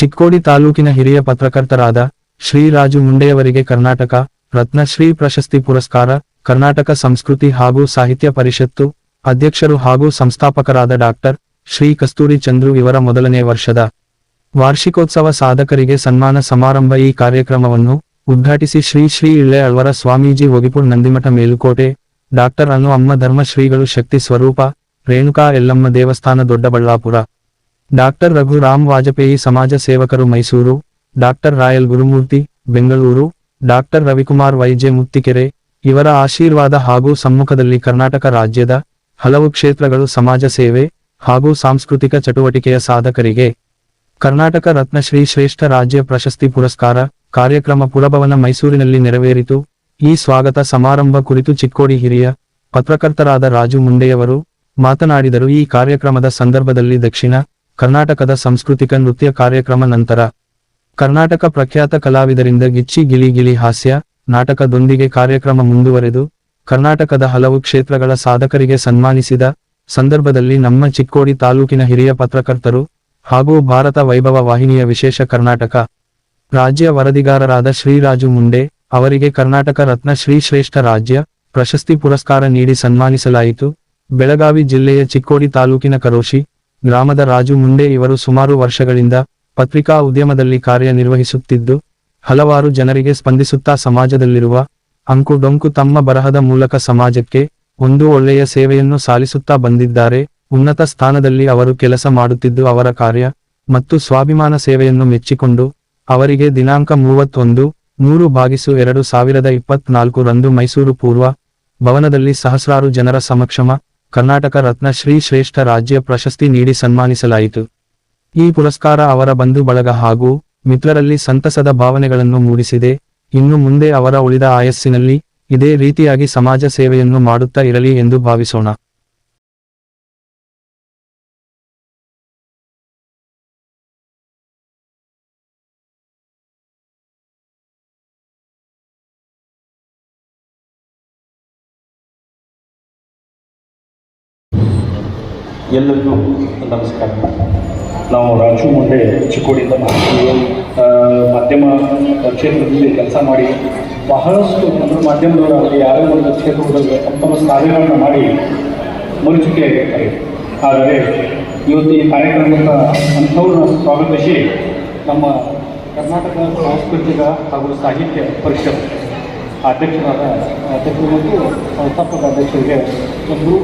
ಚಿಕ್ಕೋಡಿ ತಾಲೂಕಿನ ಹಿರಿಯ ಪತ್ರಕರ್ತರಾದ ಶ್ರೀ ರಾಜು ಮುಂಡೆಯವರಿಗೆ ಕರ್ನಾಟಕ ರತ್ನಶ್ರೀ ಪ್ರಶಸ್ತಿ ಪುರಸ್ಕಾರ, ಕರ್ನಾಟಕ ಸಂಸ್ಕೃತಿ ಹಾಗೂ ಸಾಹಿತ್ಯ ಪರಿಷತ್ತು ಅಧ್ಯಕ್ಷರು ಹಾಗೂ ಸಂಸ್ಥಾಪಕರಾದ ಡಾಕ್ಟರ್ ಶ್ರೀ ಕಸ್ತೂರಿ ಚಂದ್ರು ಇವರ ಮೊದಲನೇ ವರ್ಷದ ವಾರ್ಷಿಕೋತ್ಸವ ಸಾಧಕರಿಗೆ ಸನ್ಮಾನ ಸಮಾರಂಭ ಈ ಕಾರ್ಯಕ್ರಮವನ್ನು ಉದ್ಘಾಟಿಸಿ ಶ್ರೀ ಶ್ರೀ ಇಳೆ ಅಳ್ವರ ಸ್ವಾಮೀಜಿ ಒಗಿಪುರ್ ನಂದಿಮಠ ಮೇಲುಕೋಟೆ ಡಾಕ್ಟರ್ ಅನು ಅಮ್ಮ ಧರ್ಮ ಶ್ರೀಗಳು ಶಕ್ತಿ ಸ್ವರೂಪ, ರೇಣುಕಾ ಎಲ್ಲಮ್ಮ ದೇವಸ್ಥಾನ ದೊಡ್ಡಬಳ್ಳಾಪುರ. ಡಾಕ್ಟರ್ ರಘುರಾಮ್ ವಾಜಪೇಯಿ ಸಮಾಜ ಸೇವಕರು Mysuru, doctor royal Gurumurthy, Bengaluru, doctor Ravikumar YJ Muttikere, ಇವರ ಆಶೀರ್ವಾದ ಹಾಗೂ ಸಮ್ಮುಖದಲ್ಲಿ ಕರ್ನಾಟಕ ರಾಜ್ಯದ ಹಲವು ಕ್ಷೇತ್ರಗಳು ಸಮಾಜ ಸೇವೆ ಹಾಗೂ ಸಾಂಸ್ಕೃತಿಕ ಚಟುವಟಿಕೆಯ ಸಾಧಕರಿಗೆ. ಕರ್ನಾಟಕ ರತ್ನಶ್ರೀ ಶ್ರೇಷ್ಠ ರಾಜ್ಯ ಪ್ರಶಸ್ತಿ ಪುರಸ್ಕಾರ ಕಾರ್ಯಕ್ರಮ ಪುರಭವನ ಮೈಸೂರಿನಲ್ಲಿ ನೆರವೇರಿತು. ಈ ಸ್ವಾಗತ ಸಮಾರಂಭ ಕುರಿತು ಚಿಕ್ಕೋಡಿ ಹಿರಿಯ ಪತ್ರಕರ್ತರಾದ ರಾಜು ಮುಂಡೆಯವರು ಮಾತನಾಡಿದರು. ಈ ಕಾರ್ಯಕ್ರಮದ ಸಂದರ್ಭದಲ್ಲಿ ದಕ್ಷಿಣ ಕರ್ನಾಟಕದ ಸಾಂಸ್ಕೃತಿಕ ನೃತ್ಯ ಕಾರ್ಯಕ್ರಮ ನಂತರ ಕರ್ನಾಟಕ ಪ್ರಖ್ಯಾತ ಕಲಾವಿದರಿಂದ ಗಿಚ್ಚಿ ಗಿಳಿ ಗಿಳಿ ಹಾಸ್ಯ ನಾಟಕದೊಂದಿಗೆ ಕಾರ್ಯಕ್ರಮ ಮುಂದುವರೆದು ಕರ್ನಾಟಕದ ಹಲವು ಕ್ಷೇತ್ರಗಳ ಸಾಧಕರಿಗೆ ಸನ್ಮಾನಿಸಿದ ಸಂದರ್ಭದಲ್ಲಿ ನಮ್ಮ ಚಿಕ್ಕೋಡಿ ತಾಲೂಕಿನ ಹಿರಿಯ ಪತ್ರಕರ್ತರು ಹಾಗೂ ಭಾರತ ವೈಭವ ವಾಹಿನಿಯ ವಿಶೇಷ ಕರ್ನಾಟಕ ರಾಜ್ಯ ವರದಿಗಾರರಾದ ಶ್ರೀರಾಜು ಮುಂಡೆ ಅವರಿಗೆ ಕರ್ನಾಟಕ ರತ್ನ ಶ್ರೀ ಶ್ರೇಷ್ಠ ರಾಜ್ಯ ಪ್ರಶಸ್ತಿ ಪುರಸ್ಕಾರ ನೀಡಿ ಸನ್ಮಾನಿಸಲಾಯಿತು. ಬೆಳಗಾವಿ ಜಿಲ್ಲೆಯ ಚಿಕ್ಕೋಡಿ ತಾಲೂಕಿನ ಕರೋಶಿ ಗ್ರಾಮದ ರಾಜು ಮುಂಡೆ ಇವರು ಸುಮಾರು ವರ್ಷಗಳಿಂದ ಪತ್ರಿಕಾ ಉದ್ಯಮದಲ್ಲಿ ಕಾರ್ಯನಿರ್ವಹಿಸುತ್ತಿದ್ದು, ಹಲವಾರು ಜನರಿಗೆ ಸ್ಪಂದಿಸುತ್ತಾ ಸಮಾಜದಲ್ಲಿರುವ ಅಂಕು ಡೊಂಕು ತಮ್ಮ ಬರಹದ ಮೂಲಕ ಸಮಾಜಕ್ಕೆ ಒಂದು ಒಳ್ಳೆಯ ಸೇವೆಯನ್ನು ಸಾಲಿಸುತ್ತಾ ಬಂದಿದ್ದಾರೆ. ಉನ್ನತ ಸ್ಥಾನದಲ್ಲಿ ಅವರು ಕೆಲಸ ಮಾಡುತ್ತಿದ್ದು ಅವರ ಕಾರ್ಯ ಮತ್ತು ಸ್ವಾಭಿಮಾನ ಸೇವೆಯನ್ನು ಮೆಚ್ಚಿಕೊಂಡು ಅವರಿಗೆ ದಿನಾಂಕ ಮೂವತ್ತೊಂದು ನೂರು ಭಾಗಿಸು ಎರಡು ಸಾವಿರದ ಇಪ್ಪತ್ನಾಲ್ಕು ರಂದು ಮೈಸೂರು ಪೂರ್ವ ಭವನದಲ್ಲಿ ಸಹಸ್ರಾರು ಜನರ ಸಮಕ್ಷಮ ಕರ್ನಾಟಕ ರತ್ನ ಶ್ರೀ ಶ್ರೇಷ್ಠ ರಾಜ್ಯ ಪ್ರಶಸ್ತಿ ನೀಡಿ ಸನ್ಮಾನಿಸಲಾಯಿತು. ಈ ಪುರಸ್ಕಾರ ಅವರ ಬಂಧು ಬಳಗ ಹಾಗೂ ಮಿತ್ರರಲ್ಲಿ ಸಂತಸದ ಭಾವನೆಗಳನ್ನು ಮೂಡಿಸಿದೆ. ಇನ್ನು ಮುಂದೆ ಅವರ ಉಳಿದ ಆಯಸ್ಸಿನಲ್ಲಿ ಇದೇ ರೀತಿಯಾಗಿ ಸಮಾಜ ಸೇವೆಯನ್ನು ಮಾಡುತ್ತಾ ಇರಲಿ ಎಂದು ಭಾವಿಸೋಣ. ಎಲ್ಲರಿಗೂ ನಮಸ್ಕಾರ. ನಾವು ರಾಜು ಮುಂಡೆ ಚಿಕ್ಕೋಡಿಯಿಂದ ಮಾಡ್ತೀವಿ ಮಾಧ್ಯಮ ಕ್ಷೇತ್ರದಲ್ಲಿ ಕೆಲಸ ಮಾಡಿ, ಬಹಳಷ್ಟು ಮಾಧ್ಯಮದವರು ಮಾಧ್ಯಮದವರಾಗಲಿ ಯಾರೇ ಒಂದು ಕ್ಷೇತ್ರದಲ್ಲಿ ಉತ್ತಮ ಸಾಧನೆಗಳನ್ನು ಮಾಡಿ ಮುರುಚಿಕೆ ಆದರೆ ಇವತ್ತು ಈ ಕಾರ್ಯಕ್ರಮದ ಅಂಥವ್ರನ್ನ ಸ್ವಾಗತಿಸಿ ನಮ್ಮ ಕರ್ನಾಟಕ ಸಾಂಸ್ಕೃತಿಕ ಹಾಗೂ ಸಾಹಿತ್ಯ ಪರಿಷತ್ ಅಧ್ಯಕ್ಷರಾದ ಅಧ್ಯಕ್ಷರು ಮತ್ತು ಸಂಸ್ಥಾಪಕ ಅಧ್ಯಕ್ಷರಿಗೆ ಚಂದ್ರು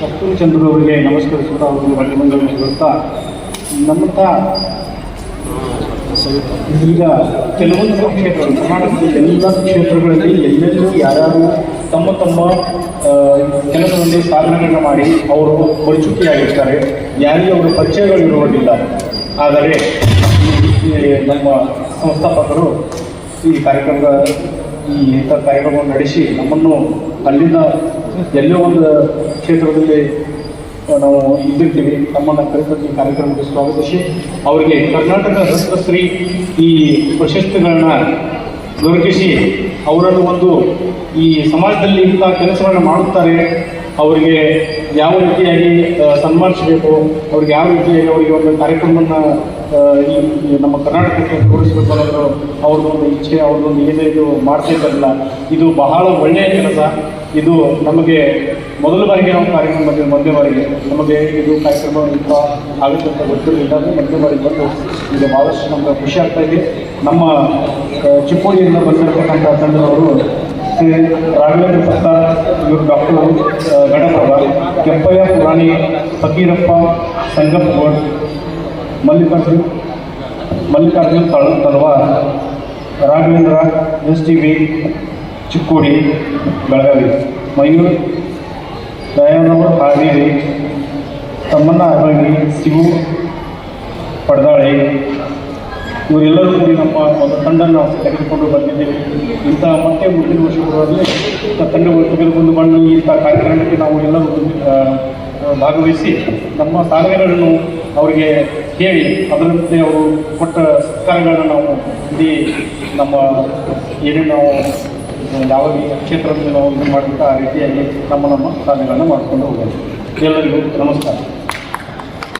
ಕಸ್ತೂರಿ ಚಂದ್ರ ಅವರಿಗೆ ನಮಸ್ಕರಿಸುತ್ತಾ ಅವರಿಗೆ ವಂದನೆಗಳನ್ನು ಹೇಳುತ್ತಾ ನಮ್ಮಂಥ ಈಗ ಕೆಲವೊಂದು ಕ್ಷೇತ್ರಗಳು ಕರ್ನಾಟಕದ ಎಲ್ಲ ಕ್ಷೇತ್ರಗಳಲ್ಲಿ ಎಲ್ಲೆಲ್ಲೂ ಯಾರ್ಯಾರು ತಮ್ಮ ತಮ್ಮ ಕೆಲಸದಲ್ಲಿ ಸಾಧನೆಗಳನ್ನು ಮಾಡಿ ಅವರು ಪರಿಚುತಿಯಾಗಿರ್ತಾರೆ ಯಾರಿಗೆ ಅವರ ಪರಿಚಯಗಳು ಇರುವುದಿಲ್ಲ. ಆದರೆ ನಮ್ಮ ಸಂಸ್ಥಾಪಕರು ಈ ಕಾರ್ಯಕ್ರಮದ, ಈ ಇಂಥ ಕಾರ್ಯಕ್ರಮವನ್ನು ನಡೆಸಿ ನಮ್ಮನ್ನು ಅಲ್ಲಿಂದ ಎಲ್ಲೋ ಒಂದು ಕ್ಷೇತ್ರದಲ್ಲಿ ನಾವು ಇದ್ದಿರ್ತೀವಿ. ತಮ್ಮನ್ನು ಕರೆತಂದು ಈ ಕಾರ್ಯಕ್ರಮಕ್ಕೆ ಸ್ವಾಗತಿಸಿ ಅವರಿಗೆ ಕರ್ನಾಟಕ ರತ್ನಶ್ರೀ ಈ ಪ್ರಶಸ್ತಿಗಳನ್ನ ದೊರಕಿಸಿ, ಅವರನ್ನು ಒಂದು ಈ ಸಮಾಜದಲ್ಲಿ ಇಂಥ ಕೆಲಸಗಳನ್ನು ಮಾಡುತ್ತಾರೆ, ಅವರಿಗೆ ಯಾವ ರೀತಿಯಾಗಿ ಸನ್ಮಾನಿಸಬೇಕು? ಅವ್ರಿಗೆ ಯಾವ ರೀತಿಯಾಗಿ ಅವರಿಗೆ ಒಂದು ಕಾರ್ಯಕ್ರಮವನ್ನು ನಮ್ಮ ಕರ್ನಾಟಕಕ್ಕೆ ತೋರಿಸಬೇಕು ಅನ್ನೋದು ಅವ್ರದ್ದೊಂದು ಇಚ್ಛೆ, ಅವ್ರದ್ದೊಂದು ಏನೇ ಇದು ಮಾಡ್ತಿದ್ದಾರಲ್ಲ, ಇದು ಬಹಳ ಒಳ್ಳೆಯ ಕೆಲಸ. ಇದು ನಮಗೆ ಮೊದಲ ಬಾರಿಗೆ ನಾವು ಕಾರ್ಯಕ್ರಮ ಬಂದಿದ್ದು ಮೊದಲನೇ ಬಾರಿಗೆ, ನಮಗೆ ಇದು ಕಾರ್ಯಕ್ರಮ ಆಗುತ್ತೆ ಅಂತ ಗೊತ್ತಿರಲಿಲ್ಲ ಮೊದಲನೇ ಬಾರಿಗೆ ಬಂದು ಈಗ ಭಾಳಷ್ಟು ನಮ್ಗೆ ಖುಷಿ ಆಗ್ತಾ ಇದೆ. ನಮ್ಮ ಚಿಕ್ಕೋಡಿಯಿಂದ ಬಂದಿರತಕ್ಕಂಥ ತಂಡದವರು ಶ್ರೀ ರಾಘವೇಂದ್ರ ಪ್ರಸಾದ್ ಇವರು ಡಾಕ್ಟರ್ ಗಣಪ್ರಭ ಕೆಂಪಯ್ಯ ಪುರಾಣಿ ಫಕೀರಪ್ಪ ಸಂಗಪ್ಪಗೌಡ್ ಮಲ್ಲಿಕಾರ್ಜುನ್ ಮಲ್ಲಿಕಾರ್ಜುನ್ ತಳ Talawar Raghavendra S T V Chikkodi Belagavi Mayur Dayanavar Haveri Thammanna Arali Shivu ಪಡ್ದಾಳೆ ಇವರೆಲ್ಲರೂ ಕೂಡಿ ನಮ್ಮ ಒಂದು ತಂಡ ನಾವು ತೆಗೆದುಕೊಂಡು ಬಂದಿದ್ದೇವೆ. ಇಂಥ ಮತ್ತೆ ಮುಂದಿನ ವರ್ಷಗಳಲ್ಲಿ ತಂಡಗಳು ತೆಗೆದುಕೊಂಡು ಬಂದು ಇಂಥ ಕಾರ್ಯಕ್ರಮಕ್ಕೆ ನಾವು ಎಲ್ಲರೂ ಭಾಗವಹಿಸಿ ನಮ್ಮ ಸಾಧನೆಗಳನ್ನು ಅವರಿಗೆ ಹೇಳಿ ಅದರಂತೆ ಅವರು ಕೊಟ್ಟ ಸತ್ಕಾರಗಳನ್ನು ನಾವು ಇಡೀ ನಮ್ಮ ಏನೇ ನಾವು ಯಾವ ಕ್ಷೇತ್ರದಲ್ಲಿ ನಾವು ಇದು ಮಾಡಬೇಕು ಆ ರೀತಿಯಲ್ಲಿ ನಮ್ಮ ನಮ್ಮ ಸಾಧನೆಗಳನ್ನು ಮಾಡಿಕೊಂಡು ಹೋಗೋದು. ಎಲ್ಲರಿಗೂ ನಮಸ್ಕಾರ.